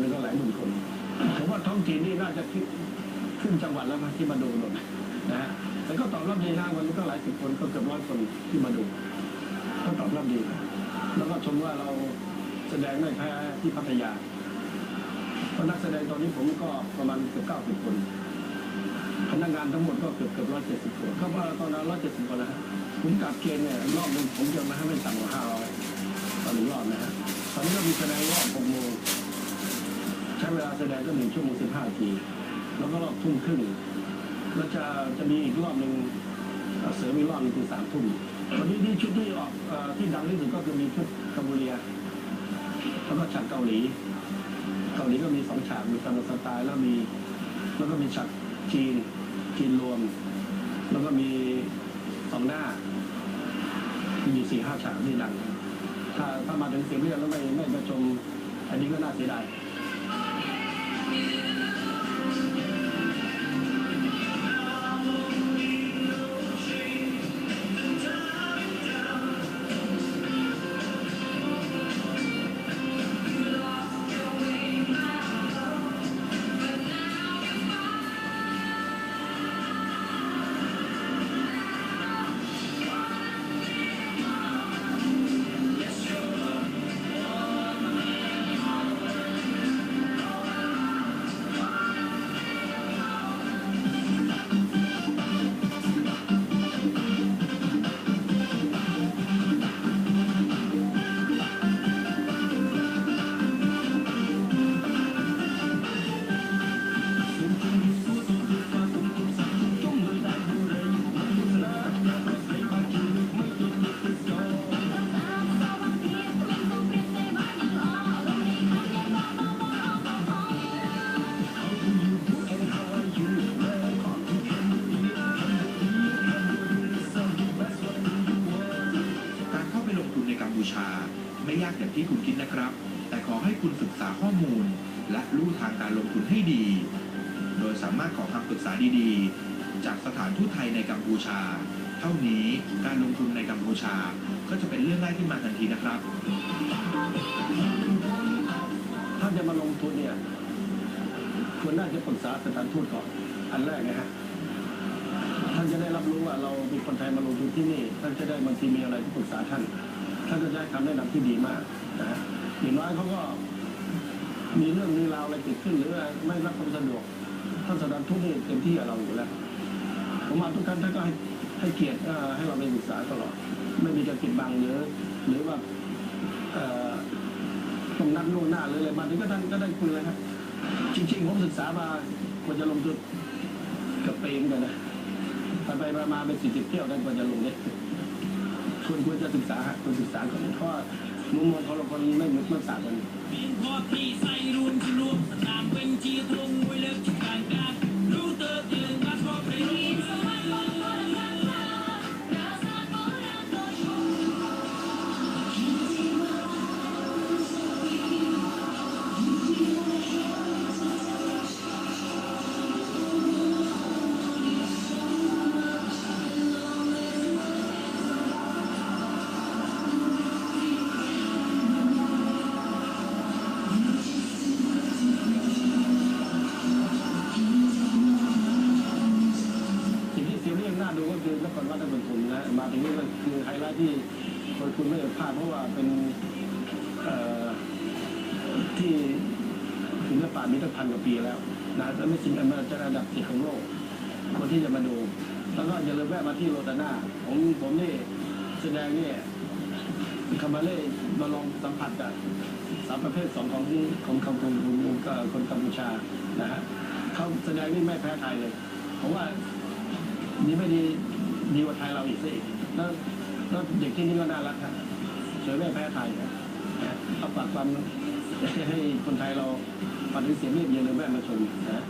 หนึงก็หลายหมื่นคนผมว่าท้องถิ่นนี่น่าจะคิดขึ้นจังหวัดแล้วนะที่มาดูหมดนะฮะแต่ก็ตอบรับดีนะวันนี้ก็หลายสิบคนก็เกือบร้อยคนที่มาดูก็ตอบรับดีแล้วก็ชมว่าเราแสดงไม่แพ้ที่พัทยาเพราะนักแสดงตอนนี้ผมก็ประมาณเกือบเก้าสิบคนพนักงานทั้งหมดก็เกือบเกือบร้อยเจ็ดสิบคนก็ว่าตอนนั้นร้อยเจ็ดสิบคนนะฮะผมกลับเกณฑ์เนี่ยรอบหนึงผมจะมาให้ไม่ต่ำกว่าห้าร้อยตอนหนึ่งรอบนะฮะตอนนี้ก็มีแสดงรอบหกโมง เวลาแสดงก็หนึ่งชั่วโมงสิบห้านาที แล้วก็รอบทุ่มครึ่งแล้วจะจะมีอีกรอบหนึ่งเสริมอีกรอบหนึงคือสามทุ่มวันนี้ที่ชุดที่ออกที่ดังที่สุดก็คือมีชุดกัมพูเรียแล้วก็ฉากเกาหลี เกาหลีก็มีสองฉากมีตามสไตล์แล้วมี แล้วก็มีฉากจีนจีนรวม แล้วก็มีสองหน้า มีสี่ห้าฉากที่ดัง ถ้าถ้ามาถึงเสียงเรียกแล้วไม่ไม่มาชมอันนี้ก็น่าเสียดาย ที่คุณคิดนะครับ แต่ขอให้คุณศึกษาข้อมูล และรู้ทางการลงทุนให้ดี โดยสามารถขอคำปรึกษาดีๆ จากสถานทูตไทยในกัมพูชา เท่านี้การลงทุนในกัมพูชา ก็จะเป็นเรื่องง่ายขึ้นมาทันทีนะครับ ถ้าจะมาลงทุนเนี่ยควรน่าจะปรึกษาสถานทูตก่อน อันแรกนะฮะท่านจะได้รับรู้ว่าเรามีคนไทยมาลงทุนที่นี่ ท่านจะได้บางทีมีอะไรที่ปรึกษาท่าน ท่านก็จะได้คำแนะนำที่ดีมากนะอย่างน้อยเขาก็มีเรื่องมีราวอะไรเกิดขึ้นหรือไม่รับความสะดวกท่านสถานทูตนี่เต็มที่กับเราอยู่แล้วผมมาทุกครั้งท่านก็ให้ให้เกียรติให้เราไปปรึกษาตลอด ไม่มีการปิดบังหรือหรือว่าเอ่อตรงนัดล่วงหน้าหรืออะไรมาถึงก็ท่านก็ได้คุยเลยครับ จริงๆผมศึกษามากว่าจะลงทุนกับปีเหมือนกันนะไปไปมามาเป็นสิบสิบเที่ยวได้กว่าจะลงเนี่ย ควรควรจะศึกษาควรศึกษาก่อนเพราะมุมมองของเราคนไม่เหมือนคนต่างกัน คนวัดนครทุมนะมาถึงนี่ก็คือไฮไลท์ที่คนคุณไม่ได้พลาดเพราะว่าเป็นเอ่อที่ศิลปะมีตั้งพันกว่าปีแล้วนะแล้วไม่สิ่งอันมันจะระดับสิบของโลก คนที่จะมาดู แล้วก็อย่าลืมแวะมาที่โรตาน่าผมผมนี่แสดงนี่คามาเล่มาลองสัมผัสกับสามประเภทสองของของของของของคนกัมพูชานะฮะเขาแสดงนี่ไม่แพ้ไทยเลยผมว่านี่ไม่ดี ดีกว่าไทยเราอีกสิแล้วเด็กที่นี่ก็น่ารักครับสวยไม่แพ้ไทยนะเอาปากความให้คนไทยเราปฏิเสธเรียบเย็นเลยแม่มาชมนะ